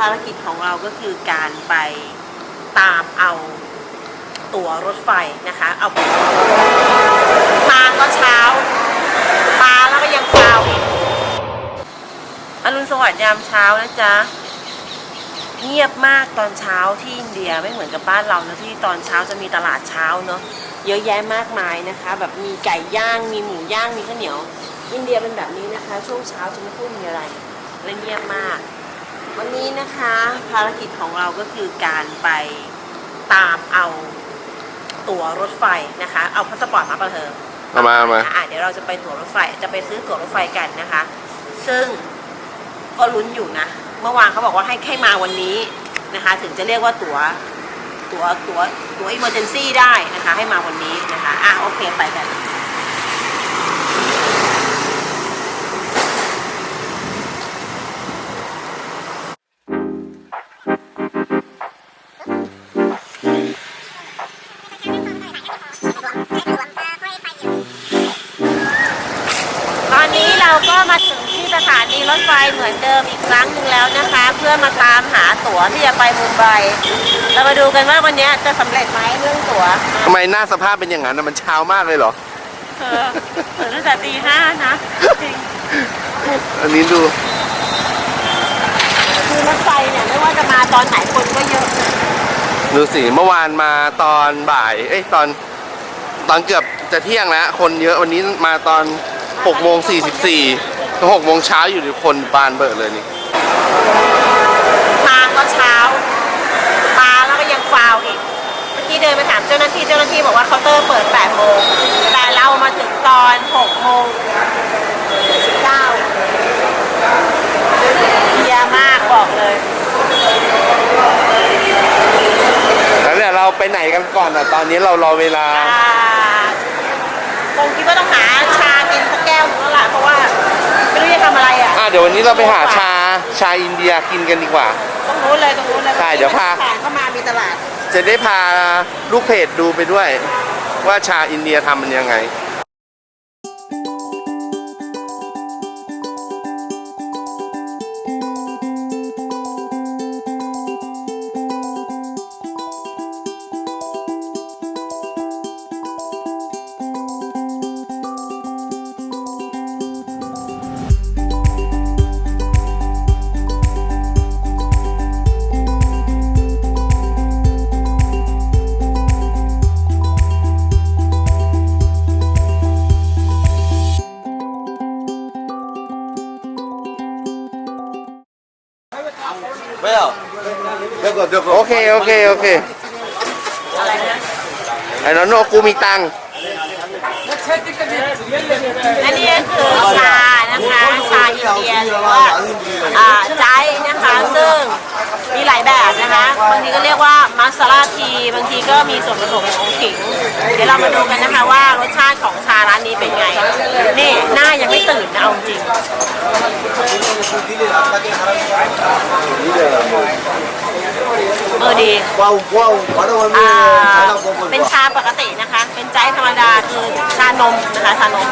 ภารกิจของเราก็คือการไปตามเอาตั๋วรถไฟนะคะ เอามาก็เช้า มาแล้วก็ยังเช้าอรุณสวัสดิ์ยามเช้านะจ๊ะ เงียบมากตอนเช้าที่อินเดียไม่เหมือนกับบ้านเรานะที่ตอนเช้าจะมีตลาดเช้าเนาะเยอะแยะมากมายนะคะ แบบมีไก่ย่างมีหมูย่างมีข้าวเหนียว อินเดียเป็นแบบนี้นะคะ ช่วงเช้าจะไม่ค่อยมีอะไรและเงียบมาก วันนี้นะคะภารกิจของเราก็คือการไปตามเอาตั๋วรถไฟนะคะ เอาพาสปอร์ตมาประเทิมเอามาเอามา อะเดี๋ยวเราจะไปตั๋วรถไฟจะไปซื้อตั๋วรถไฟกันนะคะ ซึ่งก็ลุ้นอยู่นะ เมื่อวานเขาบอกว่าให้แค่มาวันนี้นะคะ ถึงจะเรียกว่าตั๋วตั๋วตั๋วตั๋วอิมเมอร์เจนซี่ได้นะคะ ให้มาวันนี้นะคะอะโอเคไปกัน อนนี้เราก็มาถึงที่สถานีรถไฟเหมือนเดิมอีกครั้งหนึ่งแล้วนะคะ เพื่อมาตามหาตั๋วที่จะไปมุมไบเรามาดูกันว่าวันนี้จะสำเร็จไหมเรื่องตั๋วทำไมหน้าสภาพเป็นอย่างนั้นน่ะมันเช้ามากเลยเหรอเออตื่นตั้งแต่ตีห้านะจริงอันนี้ดูคือรถไฟเนี่ยไม่ว่าจะมาตอนไหนคนก็เยอะนะดูสิเมื่อวานมาตอนบ่าย เอ้ยตอน ตอนเกือบจะเที่ยงแล้วคนเยอะวันนี้มาตอน 6โมง44 6โมงเช้าอยู่ในคนบานเบิดเลยนี่ ทางก็เช้ามาแล้วก็ยังฟาวอีก เมื่อกี้เดินไปถามเจ้าหน้าที่ เจ้าหน้าที่บอกว่าเคาน์เตอร์เปิด8โมง แต่เรามาถึงตอน6โมง49เพลียมากบอกเลย แล้วเนี่ยเราไปไหนกันก่อนอะ ตอนนี้เรารอเวลา อ่าคงคิดว่าต้องหาชา ดี๋ยววันนี้เราไปหาชาชาอินเดียกินกันดีกว่า ตรงนู้นเลยตรงนู้นเลยใช่เดี๋ยวพา ผ่านเข้ามามีตลาด จะได้พาลูกเพจดูไปด้วย ว่าชาอินเดียทำมันยังไง เค โอเค โอเคอะไรนะไอ้นนโนกูมีตังค์อันนี้คือชานะคะชาอินเดียหรือว่าอ่าใจนะคะซึ่งมีหลายแบบนะคะบางทีก็เรียกว่ามัสลาทีบางทีก็มีส่วนผสมของขิง เดี๋ยวเรามาดูกันนะคะว่ารสชาติของชาร้านนี้เป็นไง นี่หน้ายังไม่ตื่นนะเอาจริง เออดี wow wow pada อ่า wami เป็นชาปกตินะคะ เป็นใจธรรมดาคือชานมนะคะชานม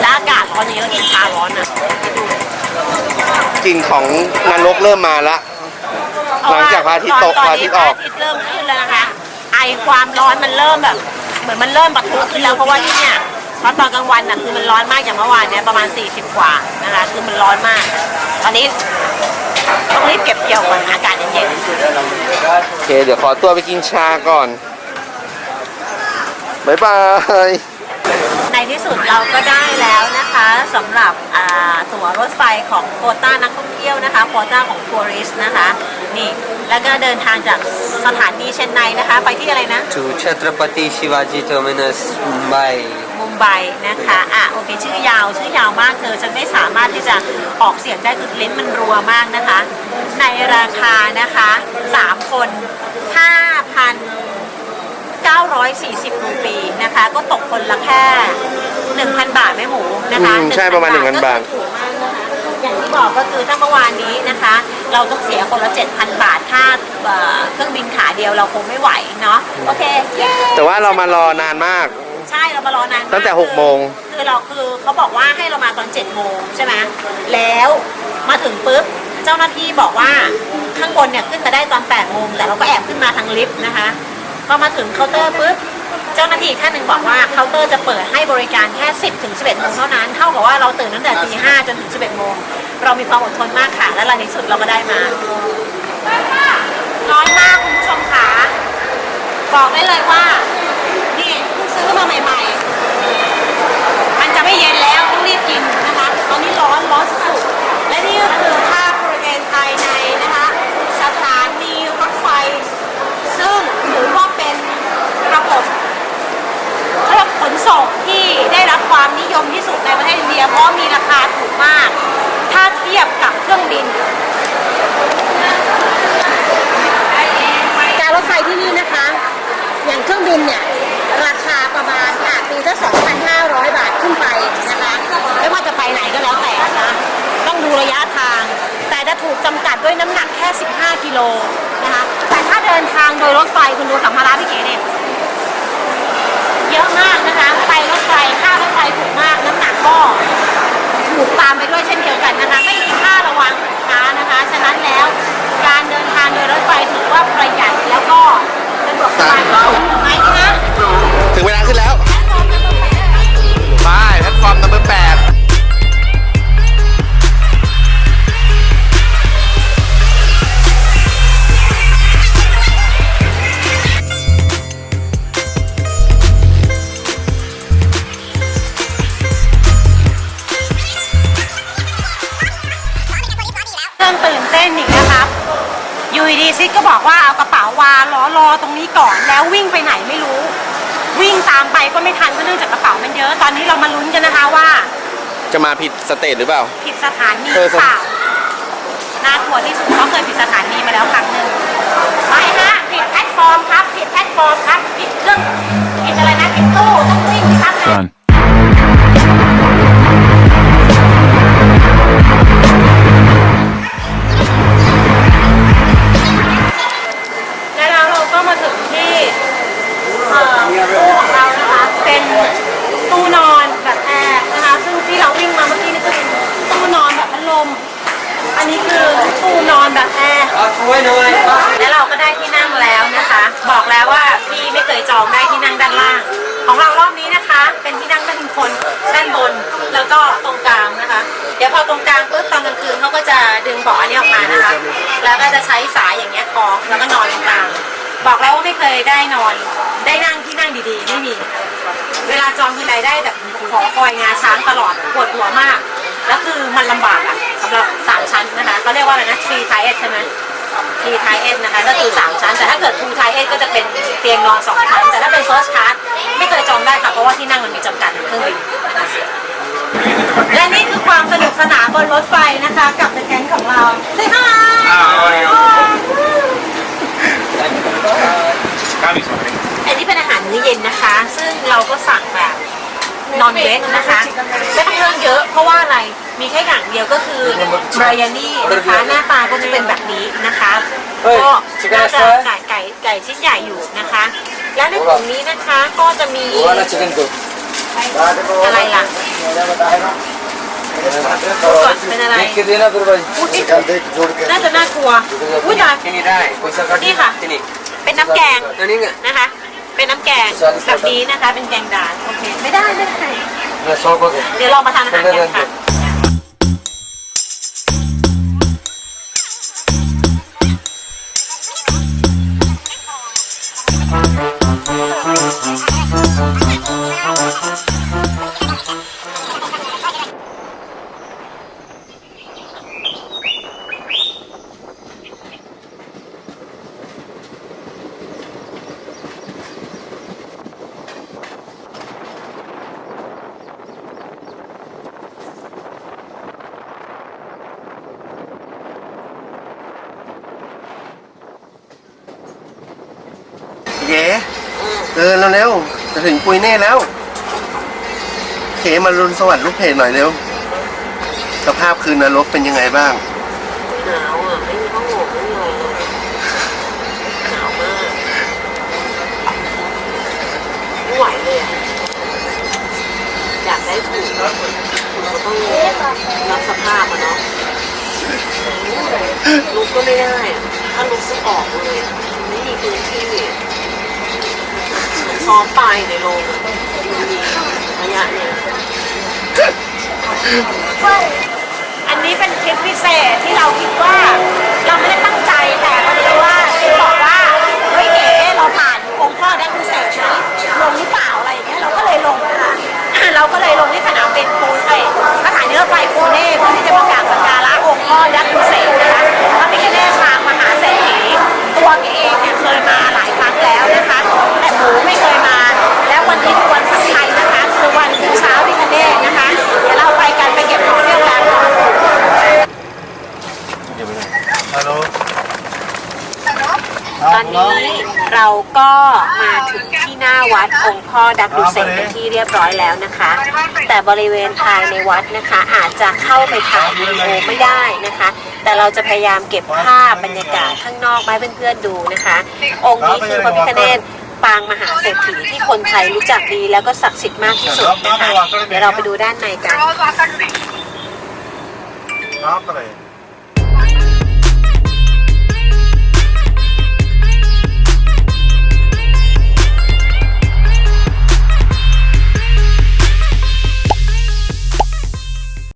แล้วอากาศร้อนนี้แล้วกินชาร้อนอะกลิ่นของนรกเริ่มมาละ หลังจากพระอาทิตย์ตกตอนพระอาทินี้ตย์ออก พระอาทิตย์เริ่มขึ้นแล้วนะคะ ไอความร้อนมันเริ่มแบบ เหมือนมันเริ่มปะทุขึ้นแล้วเพราะว่าที่เนี่ย เพราะตอนกลางวันน่ะคือมันร้อนมากอย่างเมื่อวานเนี่ยประมาณ 40 กว่านะคะคือมันร้อนมาก ตอนนี้ต้องรีบเก็บเกี่ยวก่อนอากาศเย็นๆโอเค เดี๋ยวขอตัวไปกินชาก่อน บ๊ายบายในที่สุดเราก็ได้แล้วนะคะสำหรับอ่าตั๋วรถไฟของโควต้านักท่องเที่ยวนะคะโควต้าของทัวริสต์นะคะ นี่แล้วก็เดินทางจากสถานีเชนไนนะคะ ไปที่อะไรนะ to Chhatrapati Shivaji Terminus Mumbai มุม ไบนะคะอะโอเคชื่อยาวชื่อยาวมากเธอฉันไม่สามารถที่จะออกเสียงได้คือลิ้นมันรัวมากนะคะ ในราคานะคะ3คน5,000 940รูปีนะคะ ก็ตกคนละแค่ 1,000 บาทแม่หมูนะคะอืมใช่ประมาณ1,000บาท ก็คือถูกมากนะคะอย่างที่บอกก็คือถ้าเมื่อวานนี้นะคะ เราต้องเสียคนละ 7,000 บาทค่าเอ่อเครื่องบินขาเดียวเราคงไม่ไหวเนาะโอเคเย้ แต่ว่าเรามารอนานมาก ใช่เรามารอนานมากตั้งแต่คือ6โมง คือเราคือเขาบอกว่าให้เรามาตอน7จ็ดโมงใช่ไหมแล้วมาถึงปุ๊บเจ้าหน้าที่บอกว่าข้างบนเนี่ยขึ้นมาได้ตอน8ปดโมงแต่เราก็แอบขึ้นมาทางลิฟต์นะคะพอมาถึงเคาน์เตอร์ปุ๊บเจ้าหน้าที่อีกท่านหนึ่งบอกว่าเคาน์เตอร์จะเปิดให้บริการแค่10ถึง11โมงเท่านั้นเท่ากับว่าเราตื่นตั้งแต่ตีห้าจนถึง11โมงเรามีความอดทนมากค่ะ และในที่สุดเราก็ได้มาร้อนมากคุณผู้ชมค่ะบอกได้เลยว่านี่เพิ่ง ซื้อมาใหม่ ๆ มันจะไม่เย็นแล้วต้องรีบกินนะคะ ตอนนี้ร้อนร้อนสุดๆและนี่ก็คือภาพบริเวณภายในนะคะสถานีรถไฟ ซึ่งถือว่าเป็นระบบเรียกขนส่งที่ได้รับความนิยมที่สุดในประเทศอินเดียเพราะมีราคาถูกมาก ถ้าเทียบกับเครื่องบิน การรถไฟที่นี่นะคะ อย่างเครื่องบินเนี่ย ราคาประมาณค่ะปีละ2,500 บาทขึ้นไปนะคะ ไม่ว่าจะไปไหนก็แล้วแต่นะ ต้องดูระยะทาง แต่จะถูกจำกัดด้วยน้ำหนักแค่ 15 กิโลนะคะ แต่ถ้าเดินทางโดยรถไฟ คุณดูสัมภาระพี่เก๋เนี่ยเยอะมากนะคะ ไปรถไฟค่ารถไฟถูกมาก น้ำหนักก็ถูกตามไปด้วยเช่นเดียวกันนะคะ ไม่มีค่าระวังสินค้านะคะ ฉะนั้นแล้วการเดินทางโดยรถไฟถือว่าประหยัดแล้วก็สะดวกสบายที่สุดถูกไหมคะถึงเวลาขึ้นแล้ว ไปแพลตฟอร์มนั อยู่ดีๆซิกก็บอกว่าเอากระเป๋าวางล้อรอตรงนี้ก่อนแล้ววิ่งไปไหนไม่รู้ วิ่งตามไปก็ไม่ทันเพราะเนื่องจากกระเป๋ามันเยอะตอนนี้เรามาลุ้นกันนะคะว่า จะมาผิดสเตจหรือเปล่า ผิดสถานีเออหรือเปล่าน่ากลัวที่สุดเพราะเคยผิดสถานีมาแล้วครั้งหนึ่งไม่ฮะผิดแพลตฟอร์มครับ ผิดแพลตฟอร์มครับ ผิดเครื่องผิดอะไรนะผิดตู้ต้องวิ่ง คือตู้นอนแบบแอร์ Ah, tuoi noi. และเราก็ได้ที่นั่งแล้วนะคะ บอกแล้วว่าพี่ไม่เคยจองได้ที่นั่งด้านล่าง ของเรารอบนี้นะคะ เป็นที่นั่งด้านคนด้านบนแล้วก็ตรงกลางนะคะ เดี๋ยวพอตรงกลางปุ๊บตอนกลางคืนเขาก็จะดึงเบาะอันนี้ออกมานะคะ แล้วก็จะใช้สายอย่างเงี้ยคล้องแล้วก็นอนตรงกลางบอกแล้วว่าไม่เคยได้นอนได้นั่งที่นั่งดีๆ ไม่มี เวลาจองทีไรได้แบบขอคอยงาช้างตลอดปวดหัวมาก แล้วคือมันลำบากอะ สำหรับสามชั้นนะคะเขาเรียกว่าอะไรนะ tree tie ใช่ไหม T ไทเอ็นนะคะก็คือสามชั้น แต่ถ้าเกิด two ไทเอ็นก็จะเป็นเตียงนอนสองชั้น แต่ถ้าเป็น first class ไม่เคยจองได้ค่ะเพราะว่าที่นั่งมันมีจำกัดเครื่องบินนะคะและนี่คือความสนุกสนานบนรถไฟนะคะ กับในแก๊งของเราใช่ไหมอันนี้เป็นอาหารมื้อเย็นนะคะ ซึ่งเราก็สั่งแบบนอนเวจนะคะไม่ต้องเรื่องเยอะเพราะว่าอะไร มีแค่อย่างเดียวก็คือบรายานี่นะคะหน้าตาก็จะเป็นแบบนี้นะคะเฮ้ยก็ chicken น่าจะ extra ไก่ไก่ไก่ชิ้นใหญ่อยู่นะคะ และในถุงนี้นะคะก็จะมี Buona chicken cook. อะไรล่ะก่อนเป็นอะไร Che dina per voi? อุ๊ยน่าจะน่ากลัวอุ้ยตาย Tieni dai, questa carne. Sì, fa. Tieni. เป็นน้ำแกง Non inga. นะคะ เป็นน้ำแกงแบบนี้นะคะ เป็นแกงดานโอเคไม่ได้ไม่ได้ Ne so poche. เดี๋ยวเรามาทานอาหารกันค่ะ เดินแล้วเร็วจะถึงปุยเน่แล้วเขมารุนสวัสดิ์ลูกเพจหน่อยเร็วสภาพคืนนรกเป็นยังไงบ้างหนาวอะไม่มีผ้าห่มไม่มีอะไรเลยหนาวมากไม่ไหวเลยอะเราก็ต้องรับสภาพอะเนาะลุกก็ไม่ได้อะถ้าลุกต้องออกเลยไม่มีพื้นที่ ซ้อมปลายในโรงระยะเนี้ยอันนี้เป็นคลิปพิเศษที่เราคิดว่าเราไม่ได้ตั้งใจแต่พอดีว่าชิปบอกว่าเฮ้ยเก๋เราผ่านองค์พ่อได้พิเศษนะลงหรือเปล่าอะไรอย่างเงี้ย Hello. ตอนนี้เราก็มาถึงที่หน้าวัดองค์พ่อดักดูเซนเป็นที่เรียบร้อยแล้วนะคะ แต่บริเวณภายในวัดนะคะ อาจจะเข้าไปถ่ายวีดีโอไม่ได้นะคะ แต่เราจะพยายามเก็บภาพบรรยากาศข้างนอกมาให้เพื่อนๆดูนะคะ องค์นี้คือพระพิฆเนศปางมหาเศรษฐีที่คนไทยรู้จักดีแล้วก็ศักดิ์สิทธิ์มากที่สุดนะคะเดี๋ยวเราไปดูด้านในกัน Now play.